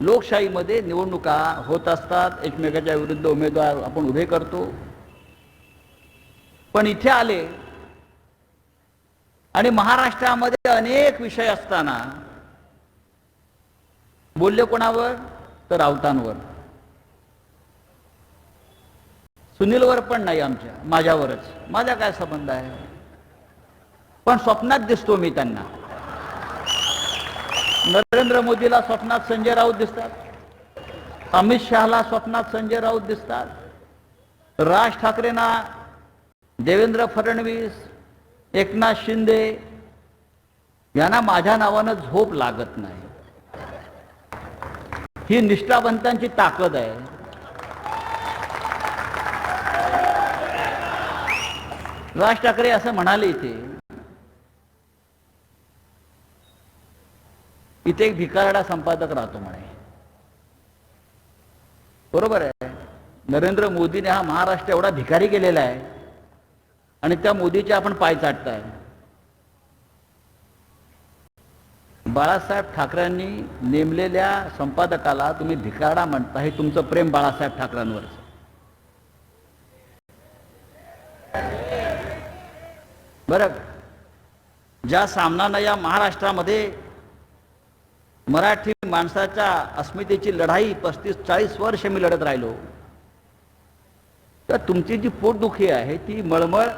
लोकशाहीमध्ये निवडणुका होत असतात. एकमेकाच्या विरुद्ध उमेदवार आपण उभे करतो. पण इथे आले आणि महाराष्ट्रामध्ये अनेक विषय असताना बोलले कोणावर? तर राऊतांवर. सुनीलवर पण नाही आमच्या माझ्यावरच. माझा काय संबंध आहे? पण स्वप्नात दिसतो मी त्यांना. नरेंद्र मोदीला स्वप्नात संजय राऊत दिसतात. अमित शहाला स्वप्नात संजय राऊत दिसतात. राज ठाकरेंना देवेंद्र फडणवीस एकनाथ शिंदे यांना माझ्या नावानं झोप लागत नाही. ही निष्ठावंतांची ताकद आहे. राज ठाकरे असं म्हणाले इथे इथे एक भिकारडा संपादक राहतो म्हणे. बरोबर आहे? नरेंद्र मोदीने हा महाराष्ट्र एवढा भिकारी केलेला आहे आणि त्या मोदीचे आपण पाय चाटताय. बाळासाहेब ठाकरेंनी नेमलेल्या संपादकाला तुम्ही भिकारडा म्हणता हे तुमचं प्रेम बाळासाहेब ठाकरेंवर बरं. ज्या सामनानं या महाराष्ट्रामध्ये मराठी माणसाच्या अस्मितेची लढाई पस्तीस चाळीस वर्ष मी लढत राहिलो. तर तुमची जी पोटदुखी आहे ती मळमळ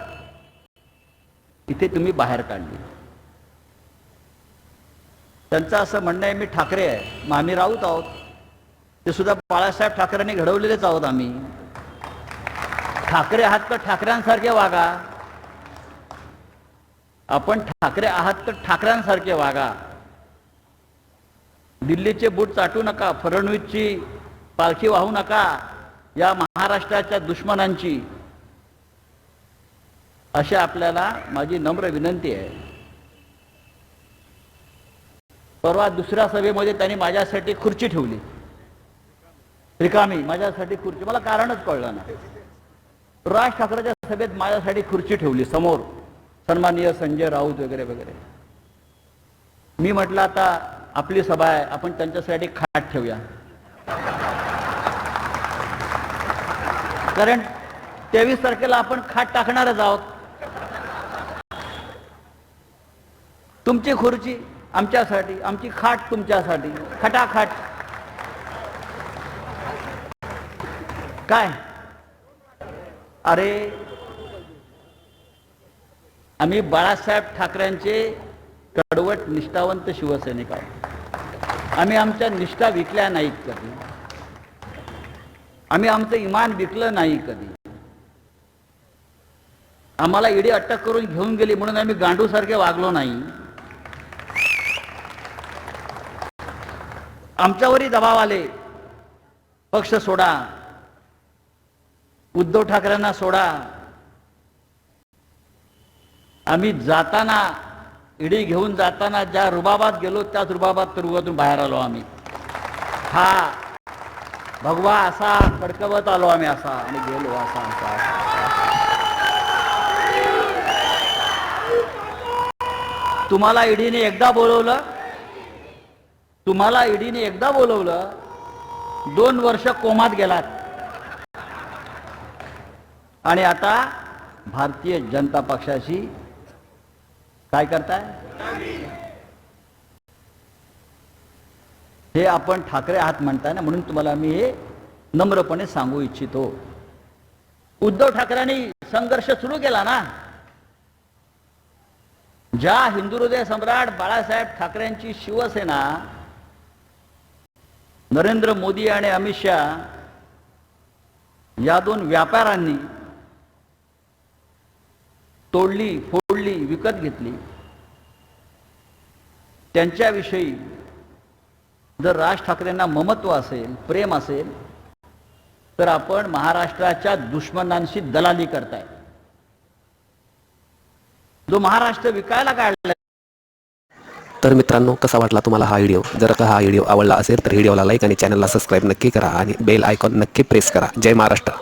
इथे तुम्ही बाहेर काढली. त्यांचं असं म्हणणं आहे मी ठाकरे आहे मग आम्ही राऊत आहोत. ते सुद्धा बाळासाहेब ठाकरेंनी घडवलेलेच आहोत आम्ही. ठाकरे आहात तर ठाकऱ्यांसारखे वागा. आपण ठाकरे आहात तर ठाकऱ्यांसारखे वागा. दिल्लीचे बूट चाटू नका फडणवीसची पालखी वाहू नका या महाराष्ट्राच्या दुश्मनांची. अशी आपल्याला माझी नम्र विनंती आहे. परवा दुसऱ्या सभेमध्ये त्यांनी माझ्यासाठी खुर्ची ठेवली. रिकामी माझ्यासाठी खुर्ची. मला कारणच कळलं ना राज ठाकरेच्या सभेत माझ्यासाठी खुर्ची ठेवली समोर. सन्माननीय संजय राऊत वगैरे वगैरे. मी म्हटलं आता आपली सभा आहे आपण त्यांच्यासाठी खाट ठेवूया. कारण तेवीस तारखेला आपण खाट टाकणारच आहोत. तुमची खुर्ची आमच्यासाठी आमची खाट तुमच्यासाठी खटाखाट. काय? अरे आम्ही बाळासाहेब ठाकरेंचे कडवट निष्ठावंत शिवसैनिक आहोत. आम्ही आमच्या निष्ठा विकल्या नाहीत कधी. आम्ही आमचं इमान विकलं नाही कधी. आम्हाला ईडी अटक करून घेऊन गेली म्हणून आम्ही गांडूसारखे वागलो नाही. आमच्यावरही दबाव आले. पक्ष सोडा. उद्धव ठाकरेंना सोडा. आम्ही जाताना इडी घेऊन जाताना ज्या रुबाबात गेलो त्याच रुबाबात तुरुंगातून बाहेर आलो आम्ही. हा भगवा असा कडकवत आलो आम्ही असा आणि गेलो असा असा तुम्हाला ईडीने एकदा बोलवलं तुम्हाला ईडीने एकदा बोलवलं दोन वर्ष कोमात गेलात. आणि आता भारतीय जनता पक्षाशी काय करताय? हे आपण ठाकरे आहात म्हणताय ना म्हणून तुम्हाला मी हे नम्रपणे सांगू इच्छितो. उद्धव ठाकरेंनी संघर्ष सुरू केला ना. ज्या हिंदू हृदय सम्राट बाळासाहेब ठाकरेंची शिवसेना नरेंद्र मोदी आणि अमित शहा या दोन व्यापाऱ्यांनी तोडली फोडली विकत घेतली. त्यांच्याविषयी जर राज ठाकरेंना ममत्व असेल प्रेम असेल तर आपण महाराष्ट्राच्या दुश्मनांशी दलाली करताय. जो महाराष्ट्र विकायला काढला तर मित्रांनो कसा वाटला तुम्हाला हा व्हिडिओ? जर का हा व्हिडिओ आवडला असेल तर व्हिडिओला लाईक आणि चॅनलला सबस्क्राईब नक्की करा आणि बेल आयकॉन नक्की प्रेस करा. जय महाराष्ट्र.